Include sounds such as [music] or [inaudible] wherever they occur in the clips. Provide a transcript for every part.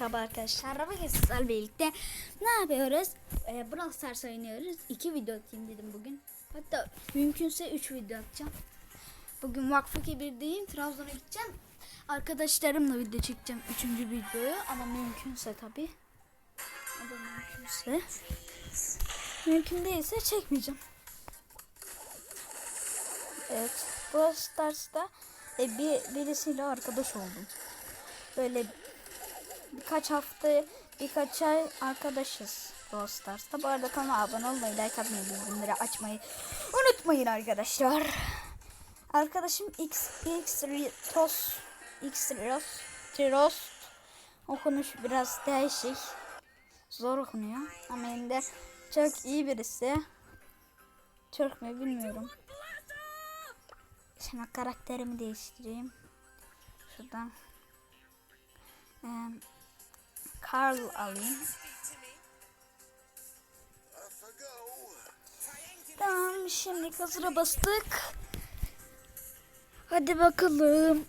Merhaba arkadaşlar. Bugün birlikte ne yapıyoruz? Ee, Brawl Stars oynuyoruz. İki video atayım dedim bugün. Hatta mümkünse üç video atacağım. Bugün Vakfı Kebir'deyim. Trabzon'a gideceğim. Arkadaşlarımla video çekeceğim üçüncü videoyu. Ama mümkünse tabi. Da mümkünse. Mümkün değilse çekmeyeceğim. Evet. Brawl Stars'ta e, bir, birisiyle arkadaş oldum. Böyle birkaç hafta, birkaç ay arkadaşız Brawl Stars'ta. Bu arada kanala abone olmayı, like atmayı, bildirimleri açmayı unutmayın arkadaşlar. Arkadaşım X, X, Ritos, X, Ritos, Tiros okunuş biraz değişik. Zor okunuyor. Ama yine çok iyi birisi. Türk mü bilmiyorum. Şimdi karakterimi değiştireyim. Şuradan. Ee, Carl alayım. Tamam şimdi hazıra bastık. Hadi bakalım.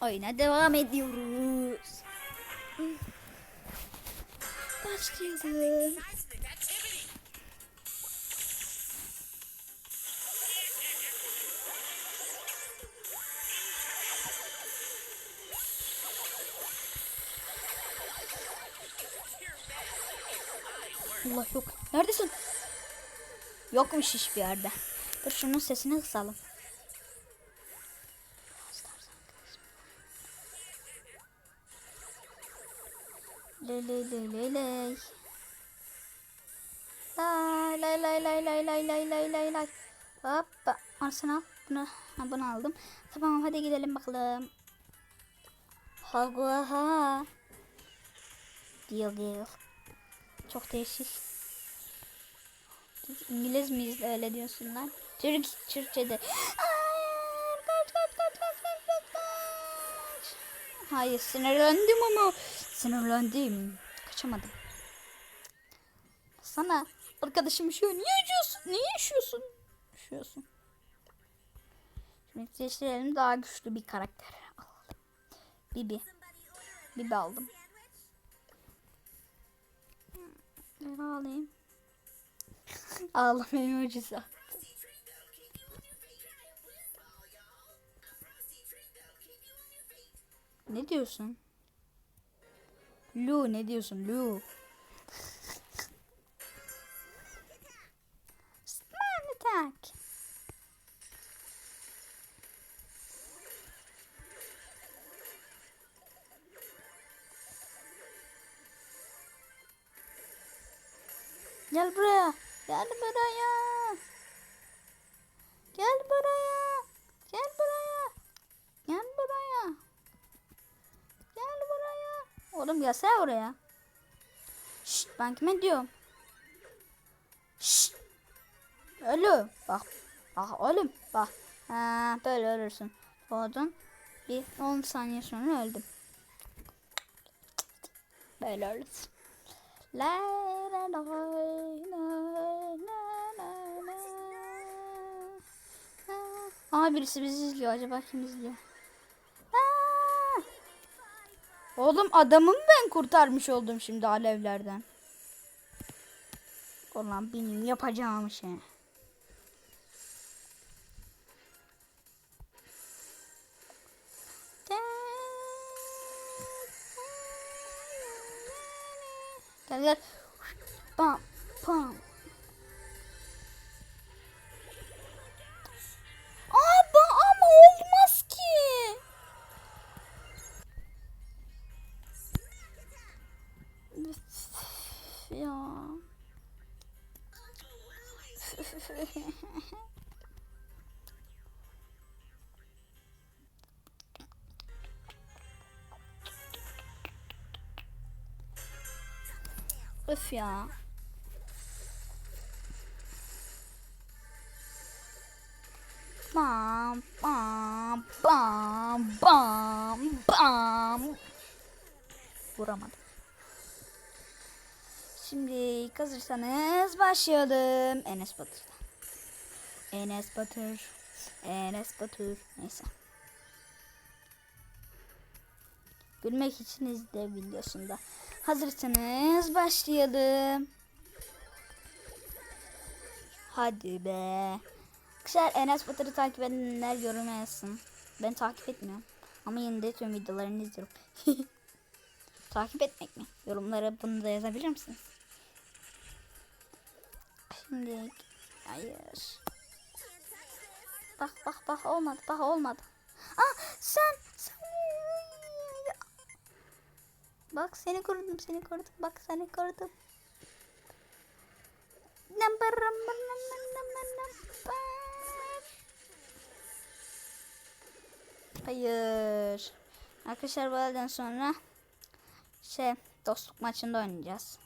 Oyuna devam ediyoruz. Başlayalım. Allah yok. Neredesin? Yokmuş hiçbir yerde. Dur şunun sesini kısalım. Le le le le le. La la la la la la la la la la. Hoppa. Arsenal. Bunu, ha, bunu aldım. Tamam hadi gidelim bakalım. Ha ha. Deal deal. Çok değişik. İngiliz miyiz öyle diyorsun lan? Türk, Türkçe'de. Hayır, kaç, kaç, kaç, kaç, kaç, kaç, kaç. Hayır, sinirlendim ama. Sinirlendim. Kaçamadım. Sana arkadaşım üşüyor. Niye üşüyorsun? Niye üşüyorsun? Üşüyorsun. Şimdi seçtirelim daha güçlü bir karakter. Alalım. Bibi. Bibi aldım. Ağlayayım. Ağlama emojisi attı. Ne diyorsun? Lu ne diyorsun Lu? Gel buraya. Gel buraya. Gel buraya. Gel buraya. Gel buraya. Gel buraya. Oğlum gelsene oraya. Şşt ben kime diyorum? Şşt. Oğlum bak. Bak oğlum bak. Ha, böyle ölürsün. Doğdun. Bir 10 saniye sonra öldüm. Böyle ölürsün. La. Aa birisi bizi izliyor. Acaba kim izliyor? Oğlum adamımı ben kurtarmış oldum şimdi alevlerden. Ulan benim yapacağım şey. Gel gel. Pam pam. Abi ama olmaz ki. Ya. Öf ya. Bam bam bam bam bam. Vuramadım. Şimdi hazırsanız başlayalım. Enes Batur'dan. Enes Batur. Enes Batur. Neyse. Gülmek için izle videosunda. Hazırsanız başlayalım. Hadi be. Arkadaşlar Enes Batur'u takip edenler yoruma yazsın. Ben takip etmiyorum. Ama yine de tüm videolarını izliyorum. [laughs] takip etmek mi? Yorumlara bunu da yazabilir misiniz? Şimdi hayır. Bak bak bak olmadı bak olmadı. Ah sen Bak seni korudum seni korudum bak seni korudum. Hayır. Arkadaşlar bu elden sonra şey dostluk maçında oynayacağız.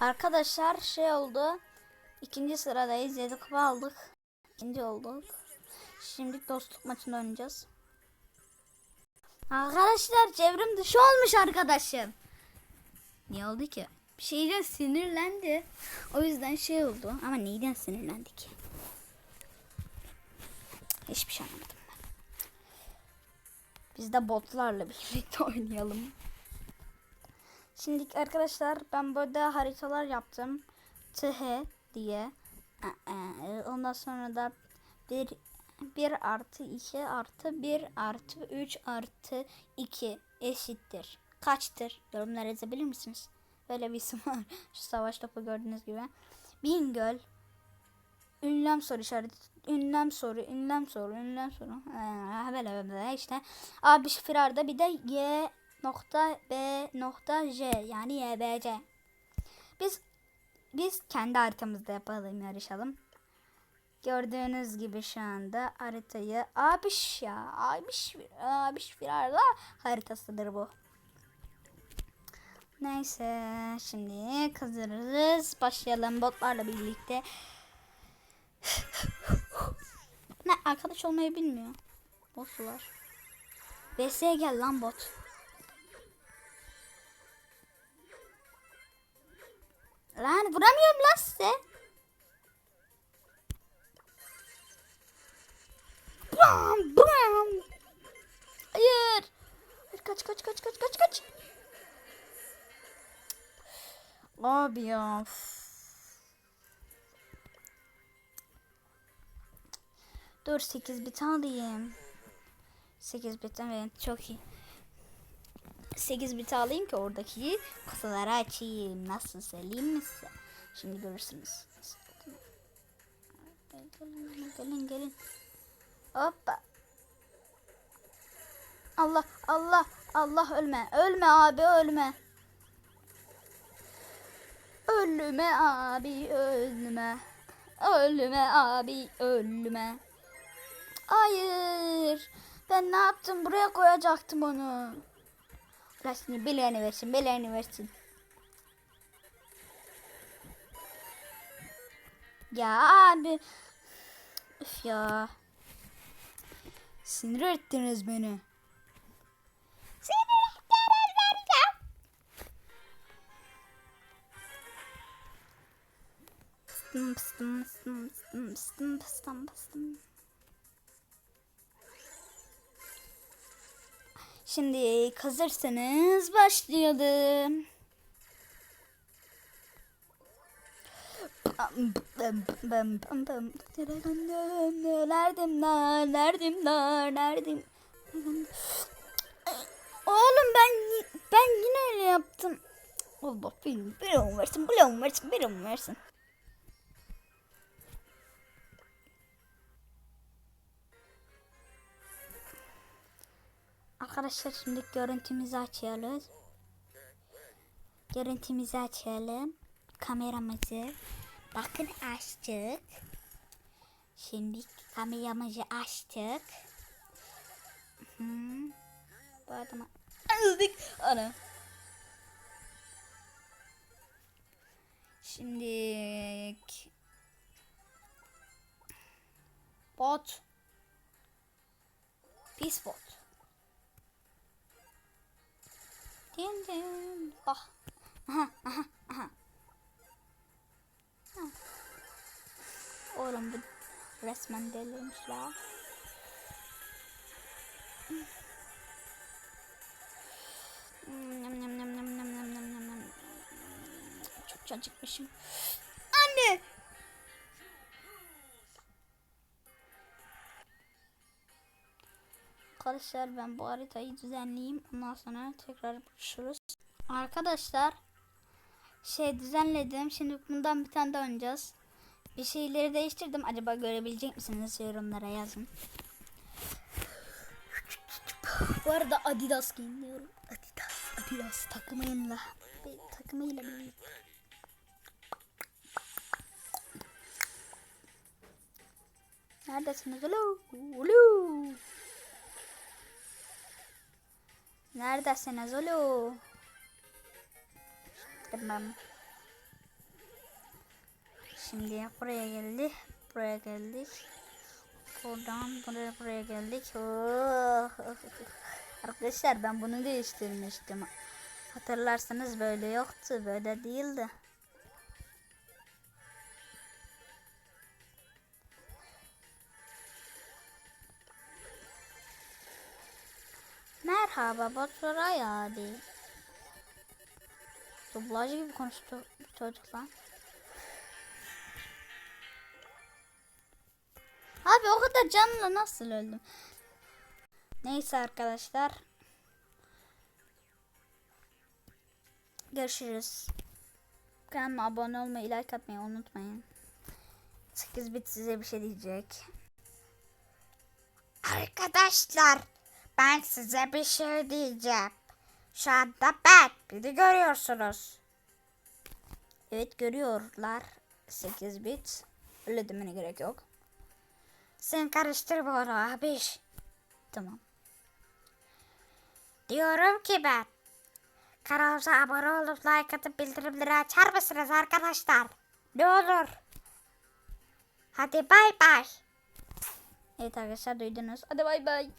Arkadaşlar şey oldu. İkinci sıradayız. 7 kupa aldık. İkinci olduk. Şimdi dostluk maçında oynayacağız. Arkadaşlar çevrim dışı olmuş arkadaşım. Niye oldu ki? Bir şeyden sinirlendi. O yüzden şey oldu. Ama neyden sinirlendi ki? Hiçbir şey anlamadım ben. Biz de botlarla birlikte [laughs] oynayalım. Şimdi arkadaşlar ben burada haritalar yaptım. TH diye. Ee, Ondan sonra da bir 1 artı 2 artı 1 artı 3 artı 2 eşittir. Kaçtır? Yorumlara yazabilir misiniz? Böyle bir isim var. [laughs] Şu savaş topu gördüğünüz gibi. Bingöl. Ünlem soru işareti. Ünlem soru, ünlem soru, ünlem soru. Ee, böyle böyle işte. A1 firarda bir de Y nokta B nokta J yani YBC. Biz biz kendi haritamızda yapalım yarışalım. Gördüğünüz gibi şu anda haritayı abiş ya abiş abiş firarda haritasıdır bu. Neyse şimdi kazırırız. Başlayalım botlarla birlikte. [laughs] ne arkadaş olmayı bilmiyor. Botlar. VS'ye gel lan bot. Lan vuramıyorum lan size. Bam bam. Hayır. Hayır kaç kaç kaç kaç kaç kaç. Abi ya. Dur 8 bit alayım. 8 bit evet çok iyi. 8 bit alayım ki oradaki kutuları açayım. Nasıl söyleyeyim mi size? Şimdi görürsünüz. Gelin gelin gelin. Hoppa. Allah Allah Allah ölme. Ölme abi ölme. Ölme abi ölme. Ölme abi ölme. Hayır. Ben ne yaptım? Buraya koyacaktım onu. Resmi bileğini versin, bileğini versin. Ya abi. Üf ya. Sinir ettiniz beni. Sinir ettiniz beni ya. Pıstım pıstım pıstım pıstım pıstım pıstım pıstım. Şimdi hazırsanız başlayalım. Nerdim nar, nerdim nar, nerdim. Oğlum ben ben yine öyle yaptım. Allah benim bir versin, bir versin, bir versin. Arkadaşlar şimdi görüntümüzü açıyoruz. Görüntümüzü açalım. Kameramızı. Bakın açtık. Şimdi kameramızı açtık. Hı. Bu adama aldık. Ana. Şimdi bot. Pis bot. Din din. Bak. Aha aha aha. Oğlum bu resmen delirmiş la. Çok çacıkmışım. Anne! Arkadaşlar ben bu haritayı düzenleyeyim. Ondan sonra tekrar buluşuruz. Arkadaşlar şey düzenledim. Şimdi bundan bir tane daha oynayacağız. Bir şeyleri değiştirdim. Acaba görebilecek misiniz? Yorumlara yazın. Bu arada Adidas giyiniyorum. Adidas, Adidas takımıyla. Takımıyla birlikte. Neredesiniz? Alo. Alo. Neredesiniz? Tamam. Şimdi buraya geldik. Buraya geldik. Buradan buraya buraya geldik. Oh. Arkadaşlar ben bunu değiştirmiştim. Hatırlarsanız böyle yoktu. Böyle değildi. Merhaba Baturay abi. Dublaj gibi konuştu çocuk lan. Abi o kadar canlı nasıl öldüm? Neyse arkadaşlar. Görüşürüz. Kanalıma abone olmayı, like atmayı unutmayın. 8 bit size bir şey diyecek. Arkadaşlar ben size bir şey diyeceğim. Şu anda ben beni görüyorsunuz. Evet görüyorlar. 8 bit. Öyle demene gerek yok. Sen karıştırma onu abi. Tamam. Diyorum ki ben. Kanalımıza abone olup like atıp bildirimleri açar mısınız arkadaşlar? Ne olur. Hadi bay bay. Evet arkadaşlar duydunuz. Hadi bay bay.